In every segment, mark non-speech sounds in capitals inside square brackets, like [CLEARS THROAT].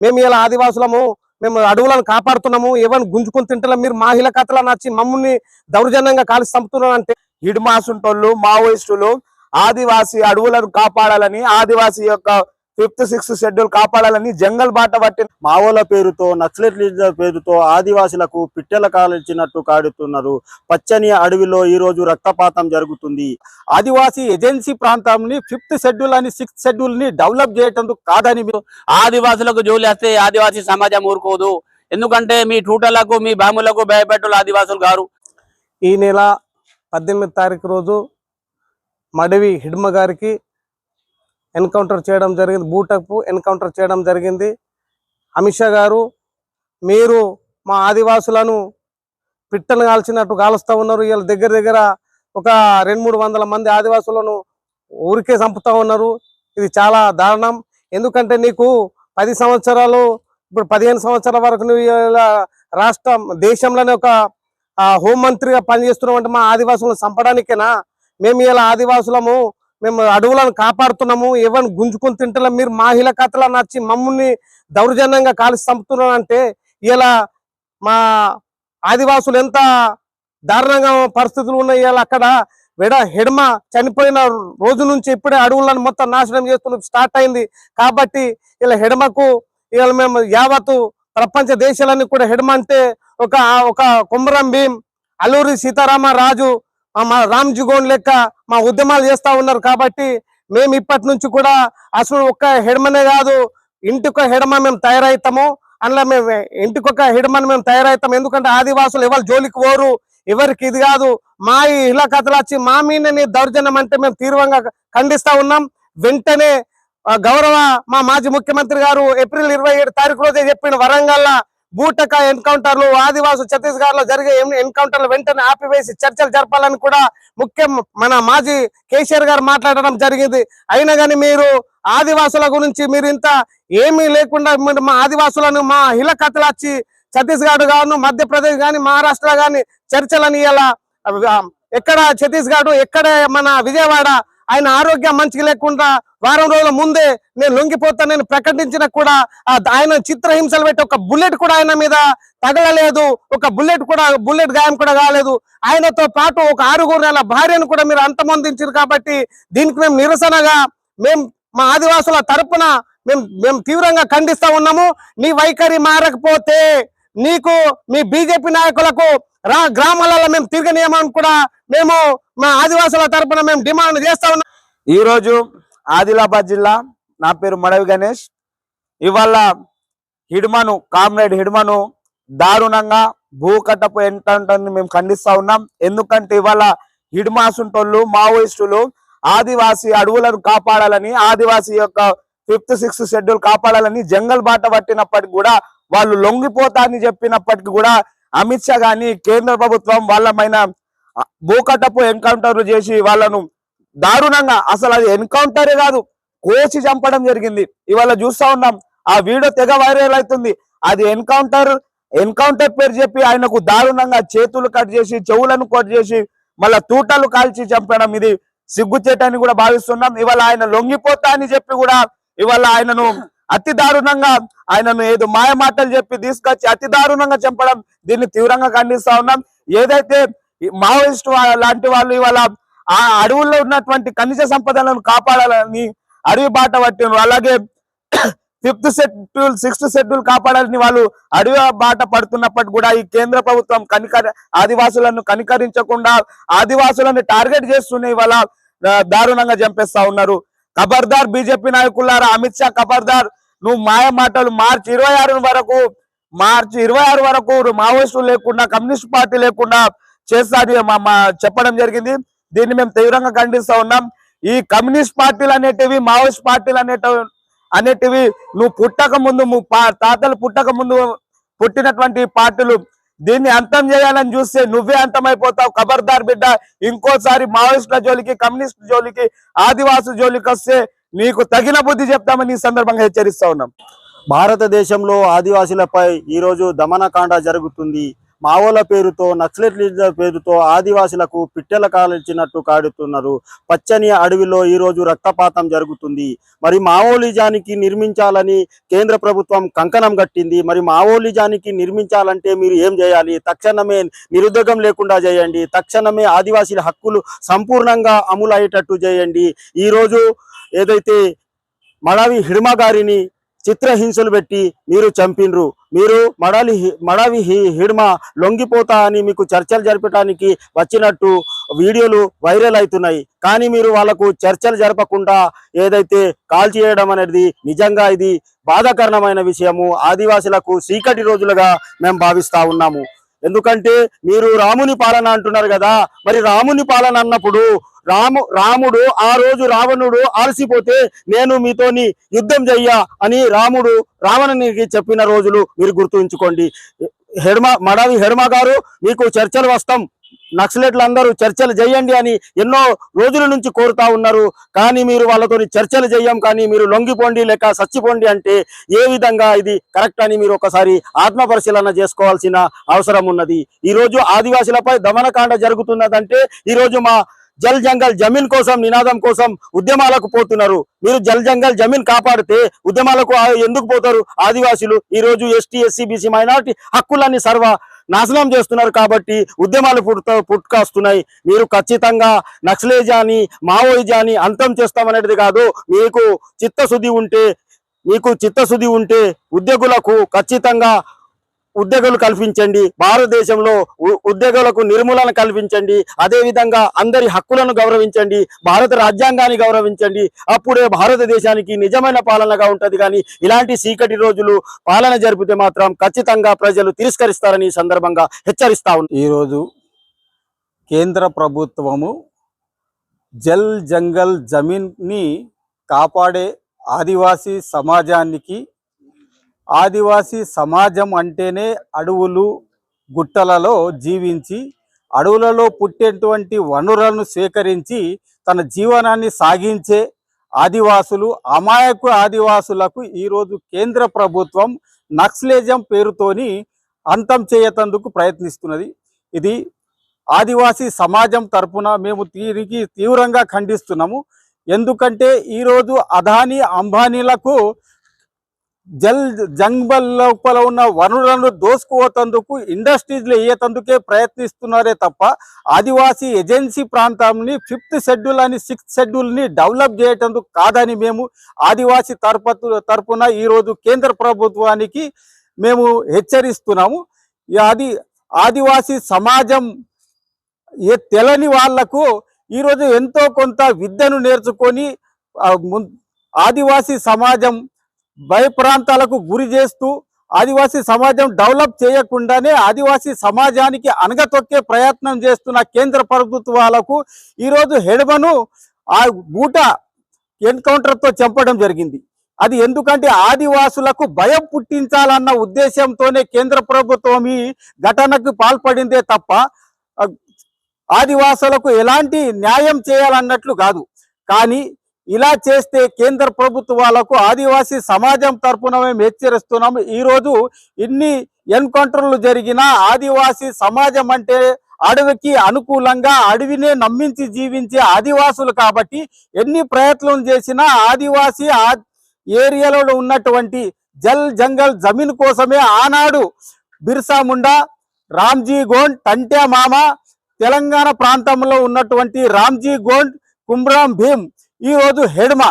మేము ఇలా ఆదివాసులము మేము అడవులను కాపాడుతున్నాము ఎవరిని గుంజుకొని తింటలే మీరు మాహిళ కథలను నచ్చి మమ్మల్ని దౌర్జన్యంగా కాల్చి చంపుతున్నారు అంటే హిడ్మాసుంటోళ్ళు మావోయిస్టులు ఆదివాసి అడవులను కాపాడాలని ఆదివాసి యొక్క ఫిఫ్త్ సిక్స్త్ షెడ్యూల్ కాపాడాలని జంగల్ బాట పట్టిన మావోల పేరుతో నక్సలైట్ల పేరుతో ఆదివాసులకు పిట్టెల కాల్చినట్టు కాడుతున్నారు. పచ్చని అడవిలో ఈ రోజు రక్తపాతం జరుగుతుంది. ఆదివాసీ ఏజెన్సీ ప్రాంతాన్ని ఫిఫ్త్ షెడ్యూల్ అని సిక్స్త్ షెడ్యూల్ని డెవలప్ చేయటం కాదని మీరు ఆదివాసులకు జోలి వస్తే ఆదివాసీ సమాజం ఊరుకోదు. ఎందుకంటే మీ టూటలకు మీ బాములకు భయపెట్టులు ఆదివాసులు గారు. ఈ నెల పద్దెనిమిది తారీఖు రోజు మడవి హిడ్మ గారికి ఎన్కౌంటర్ చేయడం జరిగింది. బూటకు ఎన్కౌంటర్ చేయడం జరిగింది. అమిత్ షా గారు మీరు మా ఆదివాసులను పిట్టలు కాల్చినట్టు కాలుస్తూ ఉన్నారు. వీళ్ళ దగ్గర దగ్గర ఒక రెండు మూడు వందల మంది ఆదివాసులను ఊరికే చంపుతా ఉన్నారు. ఇది చాలా దారుణం. ఎందుకంటే నీకు పది సంవత్సరాలు ఇప్పుడు పదిహేను సంవత్సరాల వరకు నువ్వు రాష్ట్రం దేశంలోనే ఒక హోంమంత్రిగా పనిచేస్తున్నావు అంటే మా ఆదివాసులను చంపడానికేనా? మేము ఇలా ఆదివాసులము మేము అడవులను కాపాడుతున్నాము ఎవరిని గుంజుకొని తింటలే మీరు మా హిలకథలా నచ్చి మమ్మల్ని దౌర్జన్యంగా కాల్చి చంపుతున్నారు అంటే ఇలా మా ఆదివాసులు ఎంత దారుణంగా పరిస్థితులు ఉన్నాయి ఇలా అక్కడ వెడ హెడమ చనిపోయిన రోజు నుంచి ఇప్పుడే అడవులను మొత్తం నాశనం చేస్తున్న స్టార్ట్ అయింది. కాబట్టి ఇలా హెడమకు ఇవాళ మేము యావత్తు ప్రపంచ దేశాలన్నీ కూడా హెడమ అంటే ఒక ఒక కుమరం భీం అల్లూరి సీతారామ రాజు మా రామ్ జుగోన్ లెక్క మా ఉద్యమాలు చేస్తా ఉన్నారు కాబట్టి మేము ఇప్పటి నుంచి కూడా అసలు ఒక్క హెడమనే కాదు ఇంటికొక హెడమ మేము తయారవుతాము. అందులో మేము ఇంటికొక హిడమని మేము తయారవుతాం ఎందుకంటే ఆదివాసులు ఎవరు జోలికి పోరు ఎవరికి ఇది కాదు. మా ఈ ఇలా కథలు వచ్చి మా మీనని దౌర్జన్యం అంటే మేము తీవ్రంగా ఖండిస్తా ఉన్నాం. వెంటనే గౌరవ మా మాజీ ముఖ్యమంత్రి గారు ఏప్రిల్ ఇరవై ఏడు తారీఖు రోజే చెప్పిన వరంగల్లా బూటక ఎన్కౌంటర్లు ఆదివాసు ఛత్తీస్గఢ్లో జరిగే ఎన్కౌంటర్లు వెంటనే ఆపివేసి చర్చలు జరపాలని కూడా ముఖ్యం మన మాజీ కేసీఆర్ గారు మాట్లాడడం జరిగింది. అయినా కానీ మీరు ఆదివాసుల గురించి మీరు ఇంత ఏమీ లేకుండా మీరు మా ఆదివాసులను మా హిల వచ్చి ఛత్తీస్గఢ్ గాను మధ్యప్రదేశ్ గాని మహారాష్ట్ర గాని చర్చలని ఇలా ఎక్కడ ఛత్తీస్గఢ్ ఎక్కడ మన విజయవాడ ఆయన ఆరోగ్యం మంచిగా లేకుండా వారం రోజుల ముందే నేను లొంగిపోతానని నేను ప్రకటించిన కూడా ఆయన చిత్రహింసలు పెట్టి ఒక బుల్లెట్ కూడా ఆయన మీద తగలలేదు. ఒక బుల్లెట్ కూడా బుల్లెట్ గాయం కూడా కాలేదు. ఆయనతో పాటు ఒక ఆరుగురు నెలల భార్యను కూడా మీరు అంతమొందించారు కాబట్టి దీనికి మేము నిరసనగా మేము మా ఆదివాసుల తరపున మేము మేము తీవ్రంగా ఖండిస్తా ఉన్నాము. నీ వైఖరి మారకపోతే నీకు మీ బీజేపీ నాయకులకు రా గ్రామాలలో మేము తిరగనీయమని కూడా మేము మా ఆదివాసుల తరపున మేము డిమాండ్ చేస్తా ఉన్నాం. ఈరోజు ఆదిలాబాద్ జిల్లా నా పేరు మడవి గణేష్. ఇవాళ హిడ్మను కామ్రేడ్ హిడ్మను దారుణంగా భూకట్టపు ఎన్కౌంటర్ని మేము ఖండిస్తా ఉన్నాం. ఎందుకంటే ఇవాళ హిడ్మాసుంటోళ్ళు మావోయిస్టులు ఆదివాసీ అడవులను కాపాడాలని ఆదివాసీ యొక్క ఫిఫ్త్ సిక్స్త్ షెడ్యూల్ కాపాడాలని జంగల్ బాట పట్టినప్పటికి కూడా వాళ్ళు లొంగిపోతా అని చెప్పినప్పటికీ కూడా అమిత్ షా కానీ కేంద్ర ప్రభుత్వం వాళ్ళమైన భూకట్టపు ఎన్కౌంటర్ చేసి వాళ్ళను దారుణంగా అసలు అది ఎన్కౌంటరే కాదు కోసి చంపడం జరిగింది. ఇవాళ చూస్తా ఉన్నాం ఆ వీడియో తెగ వైరల్ అవుతుంది. అది ఎన్కౌంటర్ ఎన్కౌంటర్ పేరు చెప్పి ఆయనకు దారుణంగా చేతులు కట్ చేసి చెవులను కట్ చేసి మళ్ళా తూటలు కాల్చి చంపడం ఇది సిగ్గుచేటని కూడా భావిస్తున్నాం. ఇవాళ ఆయన లొంగిపోతా అని చెప్పి కూడా ఇవాళ ఆయనను అతి దారుణంగా ఆయనను ఏదో మాయ మాటలు చెప్పి తీసుకొచ్చి అతి దారుణంగా చంపడం దీన్ని తీవ్రంగా ఖండిస్తా ఉన్నాం. ఏదైతే మావోయిస్ట్ లాంటి వాళ్ళు ఇవాళ ఆ అడవుల్లో ఉన్నటువంటి ఖనిజ సంపదలను కాపాడాలని అడవి బాట పట్టిన అలాగే [CLEARS THROAT] ఫిఫ్త్ షెడ్యూల్ సిక్స్త్ షెడ్యూల్ కాపాడాలని వాళ్ళు అడవి బాట పడుతున్నప్పటికీ కూడా ఈ కేంద్ర ప్రభుత్వం కనికర ఆదివాసులను కనికరించకుండా ఆదివాసులను టార్గెట్ చేస్తూనే ఇవాళ దారుణంగా చంపేస్తా ఉన్నారు. ఖబర్దార్ బీజేపీ నాయకులారా అమిత్ షా ఖబర్దార్ నువ్వు మాయ మాటలు మార్చి ఇరవై ఆరు వరకు మార్చి ఇరవై ఆరు వరకు మావోయిస్టులు లేకుండా కమ్యూనిస్ట్ పార్టీ లేకుండా చేస్తాది అని మా- చెప్పడం జరిగింది. దీన్ని మేము తీవ్రంగా ఖండిస్తా ఉన్నాం. ఈ కమ్యూనిస్ట్ పార్టీలు అనేటివి మావోయిస్ట్ పార్టీలు అనేటివి అనేటివి నువ్వు పుట్టక ముందు పా- తాతలు పుట్టక ముందు పుట్టినటువంటి పార్టీలు దీన్ని అంతం చేయాలని చూస్తే నువ్వే అంతమైపోతావు. ఖబర్దార్ బిడ్డ ఇంకోసారి మావోయిస్టుల జోలికి కమ్యూనిస్ట్ జోలికి ఆదివాసు జోలికి వస్తే నీకు తగిన బుద్ధి చెప్తామని ఈ సందర్భంగా హెచ్చరిస్తా ఉన్నాం. భారతదేశంలో ఆదివాసులపై ఈ రోజు దమనకాండ జరుగుతుంది. మావోల పేరుతో నక్సలెట్ల పేరుతో ఆదివాసులకు పిట్టెల కాల్చినట్టు కాడుతున్నారు. పచ్చని అడవిలో ఈ రోజు రక్తపాతం జరుగుతుంది. మరి మావోలిజానికి నిర్మించాలని కేంద్ర ప్రభుత్వం కంకణం కట్టింది. మరి మావోలిజానికి నిర్మించాలంటే మీరు ఏం చేయాలి? తక్షణమే నిరుద్యోగం లేకుండా చేయండి. తక్షణమే ఆదివాసీల హక్కులు సంపూర్ణంగా అమలు అయ్యేటట్టు చేయండి. ఈ రోజు ఏదైతే మడవి హిడ్మ గారిని చిత్రహింసలు పెట్టి మీరు చంపినరు మీరు మడాలి మడావి మడవి హి- హిడ్మ లొంగిపోతా అని మీకు చర్చలు జరపడానికి వచ్చినట్టు వీడియోలు వైరల్ అవుతున్నాయి. కానీ మీరు వాళ్ళకు చర్చలు జరపకుండా ఏదైతే కాల్ చేయడం అనేది నిజంగా ఇది బాధాకరణమైన విషయము. ఆదివాసులకు చీకటి రోజులుగా మేము భావిస్తా ఉన్నాము. ఎందుకంటే మీరు రాముని పాలన అంటున్నారు కదా. మరి రాముని పాలన అన్నప్పుడు రాము రాముడు ఆ రోజు రావణుడు ఆలసిపోతే నేను మీతోని యుద్ధం చెయ్యా అని రాముడు రావణునికి చెప్పిన రోజులు మీరు గుర్తుంచుకోండి. హెడ్మ మడవి హెడ్మ గారు మీకు చర్చలు వస్తాం. నక్సలెట్లు అందరూ చర్చలు చేయండి అని ఎన్నో రోజుల నుంచి కోరుతా ఉన్నారు. కానీ మీరు వాళ్ళతో చర్చలు చేయం కానీ మీరు లొంగిపోండి లేక సచ్చిపోండి అంటే ఏ విధంగా ఇది కరెక్ట్ అని మీరు ఒకసారి ఆత్మ పరిశీలన చేసుకోవాల్సిన అవసరం ఉన్నది. ఈ రోజు ఆదివాసులపై దమనకాండ జరుగుతున్నదంటే ఈ రోజు మా జల్ జంగల్ జమీన్ కోసం నినాదం కోసం ఉద్యమాలకు పోతున్నారు. మీరు జల్ జంగల్ జమీన్ కాపాడితే ఉద్యమాలకు ఎందుకు పోతారు? ఆదివాసులు ఈ రోజు ఎస్టీ ఎస్సీ బీసీ మైనార్టీ హక్కులన్నీ సర్వ నాశనం చేస్తున్నారు కాబట్టి ఉద్యమాలు పుట్ట పుట్టుకొస్తున్నాయి మీరు ఖచ్చితంగా నక్సలేజాని మావోయిజాని అంతం చేస్తామనేది కాదు మీకు చిత్తశుద్ధి ఉంటే మీకు చిత్తశుద్ధి ఉంటే ఉద్యోగులకు ఖచ్చితంగా ఉద్యోగాలు కల్పించండి. భారతదేశంలో ఉ- ఉద్యోగులకు నిర్మూలన కల్పించండి. అదేవిధంగా అందరి హక్కులను గౌరవించండి. భారత రాజ్యాంగాన్ని గౌరవించండి. అప్పుడే భారతదేశానికి నిజమైన పాలనగా ఉంటుంది. కానీ ఇలాంటి చీకటి రోజులు పాలన జరిపితే మాత్రం ఖచ్చితంగా ప్రజలు తిరస్కరిస్తారని సందర్భంగా హెచ్చరిస్తా ఉన్నాను ఈరోజు కేంద్ర ప్రభుత్వము జల్ జంగల్ జమీన్ని కాపాడే ఆదివాసీ సమాజానికి ఆదివాసీ సమాజం అంటేనే అడవులు గుట్టలలో జీవించి అడవులలో పుట్టేటువంటి వనరులను సేకరించి తన జీవనాన్ని సాగించే ఆదివాసులు అమాయకు ఆదివాసులకు ఈరోజు కేంద్ర ప్రభుత్వం నక్సలేజం పేరుతోని అంతం చేయతందుకు ప్రయత్నిస్తున్నది. ఇది ఆదివాసీ సమాజం తరపున మేము తిరిగి తీవ్రంగా ఖండిస్తున్నాము. ఎందుకంటే ఈరోజు అదానీ అంబానీలకు జల్ జంగల్ లోపల ఉన్న వనరులను దోసుకుపోతందుకు ఇండస్ట్రీస్లు వేయతందుకే ప్రయత్నిస్తున్నారే తప్ప ఆదివాసీ ఏజెన్సీ ప్రాంతాన్ని ఫిఫ్త్ షెడ్యూల్ అని సిక్స్త్ షెడ్యూల్ని డెవలప్ చేయటందుకు కాదని మేము ఆదివాసీ తరపు తరపున ఈరోజు కేంద్ర ప్రభుత్వానికి మేము హెచ్చరిస్తున్నాము. అది ఆదివాసీ సమాజం ఏ తెలని వాళ్ళకు ఈరోజు ఎంతో కొంత విద్యను నేర్చుకొని ఆదివాసీ సమాజం భయప్రాంతాలకు గురి చేస్తూ ఆదివాసీ సమాజం డెవలప్ చేయకుండానే ఆదివాసీ సమాజానికి అనగతొక్కే ప్రయత్నం చేస్తున్న కేంద్ర ప్రభుత్వాలకు ఈరోజు హెడమను ఆ బూట ఎన్కౌంటర్తో చంపడం జరిగింది. అది ఎందుకంటే ఆదివాసులకు భయం పుట్టించాలన్న ఉద్దేశంతోనే కేంద్ర ప్రభుత్వం ఈ ఘటనకు పాల్పడిందే తప్ప ఆదివాసులకు ఎలాంటి న్యాయం చేయాలన్నట్లు కాదు. కానీ ఇలా చేస్తే కేంద్ర ప్రభుత్వాలకు ఆదివాసీ సమాజం తరఫున మేము హెచ్చరిస్తున్నాము. ఈరోజు ఇన్ని ఎన్కౌంటర్లు జరిగిన ఆదివాసీ సమాజం అంటే అడవికి అనుకూలంగా అడవినే నమ్మించి జీవించే ఆదివాసులు కాబట్టి ఎన్ని ప్రయత్నం చేసినా ఆదివాసీ ఏరియాలో ఉన్నటువంటి జల్ జంగల్ జమీన్ కోసమే ఆనాడు బిర్సా ముండా రామ్జీ గోండ్ టంట్యా మామ తెలంగాణ ప్రాంతంలో ఉన్నటువంటి రామ్జీ గోండ్ కుమ్రాం భీమ్ ఈ రోజు హెడ్మ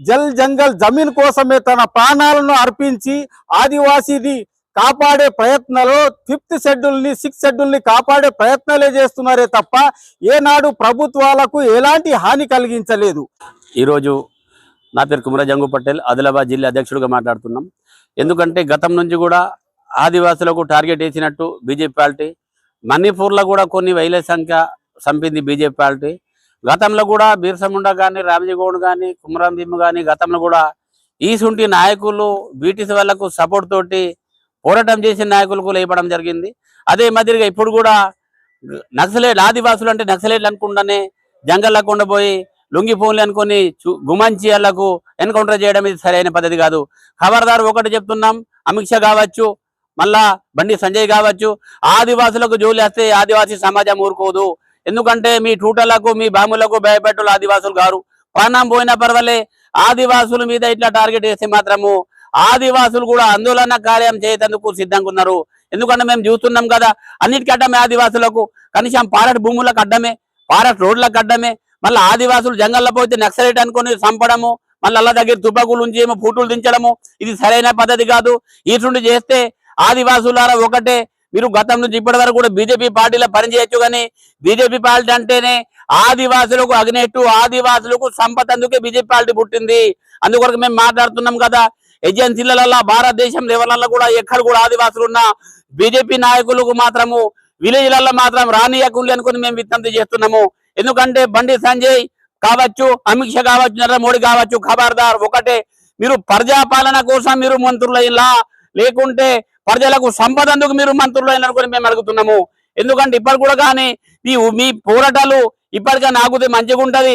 జల్ జంగల్ జమీన్ కోసమే తన ప్రాణాలను అర్పించి ఆదివాసీని కాపాడే ప్రయత్నంలో ఫిఫ్త్ షెడ్యూల్ని సిక్స్త్ షెడ్యూల్ని కాపాడే ప్రయత్నాలే చేస్తున్నారే తప్ప ఏనాడు ప్రభుత్వాలకు ఎలాంటి హాని కలిగించలేదు. ఈరోజు నా పేరు కుమర జంగు పటేల్ ఆదిలాబాద్ జిల్లా అధ్యక్షుడిగా మాట్లాడుతున్నాం. ఎందుకంటే గతం నుంచి కూడా ఆదివాసులకు టార్గెట్ వేసినట్టు బీజేపీ పార్టీ మణిపూర్లో కూడా కొన్ని వైల సంఖ్య చంపింది బీజేపీ పార్టీ. గతంలో కూడా బీర్సముండ కానీ రామజీగౌడ్ కానీ కుమరం భీమ్ కానీ గతంలో కూడా ఈసుంటి నాయకులు బీటీసీ వాళ్ళకు సపోర్ట్ తోటి పోరాటం చేసిన నాయకులకు లేపడం జరిగింది. అదే మాదిరిగా ఇప్పుడు కూడా నక్సలైట్ ఆదివాసులు అంటే నక్సలైట్లు అనుకుండానే జంగల్లకు ఉండబోయి లొంగిపోన్లు అనుకొని చు- గుమంచి వాళ్ళకు ఎన్కౌంటర్ చేయడం ఇది సరైన పద్ధతి కాదు. ఖబర్దారు ఒకటి చెప్తున్నాం అమిత్ షా కావచ్చు మళ్ళా బండి సంజయ్ కావచ్చు ఆదివాసులకు జోలి వస్తే ఆదివాసీ సమాజం ఊరుకోదు. ఎందుకంటే మీ టూటలకు మీ బాములకు భయపెట్టులు ఆదివాసులు గారు ప్రాణం పోయినా పర్వాలే ఆదివాసుల మీద ఇట్లా టార్గెట్ చేస్తే మాత్రము ఆదివాసులు కూడా ఆందోళన కార్యం చేయటందుకు సిద్ధంగా ఉన్నారు. ఎందుకంటే మేము చూస్తున్నాం కదా అన్నిటికీ అడ్డమే ఆదివాసులకు. కనీసం పారట్ భూములకు అడ్డమే పారట్ రోడ్లకు అడ్డమే. మళ్ళీ ఆదివాసులు జంగల్లో పోతే నక్సలైట్ అనుకుని చంపడము మళ్ళీ అల్ల దగ్గర తుపాకులు ఉంచి ఏమో ఫోటోలు దించడము ఇది సరైన పద్ధతి కాదు. ఇటువంటి చేస్తే ఆదివాసులారా ఒకటే మీరు గతం నుంచి ఇప్పటి వరకు కూడా బీజేపీ పార్టీలో పనిచేయచ్చు కానీ బీజేపీ పార్టీ అంటేనే ఆదివాసులకు అగ్నేట్టు ఆదివాసులకు సంపద అందుకే బీజేపీ పార్టీ పుట్టింది. అందుకొరకు మేము మాట్లాడుతున్నాం కదా. ఏజెన్సీలలో భారతదేశం లెవెల్లో కూడా ఎక్కడ కూడా ఆదివాసులు ఉన్నా బీజేపీ నాయకులకు మాత్రము విలేజ్లలో మాత్రం రానియకుండి అనుకుని మేము విజ్ఞప్తి చేస్తున్నాము. ఎందుకంటే బండి సంజయ్ కావచ్చు అమిత్ షా కావచ్చు నరేంద్ర మోడీ కావచ్చు ఖబర్దార్ ఒకటే. మీరు ప్రజాపాలన కోసం మీరు మంత్రులైలా లేకుంటే ప్రజలకు సంపద అందుకు మీరు మంత్రులు కూడా మేము అడుగుతున్నాము. ఎందుకంటే ఇప్పటి కూడా కానీ మీ మీ పోరాటాలు ఇప్పటికే నాకు మంచిగా ఉంటుంది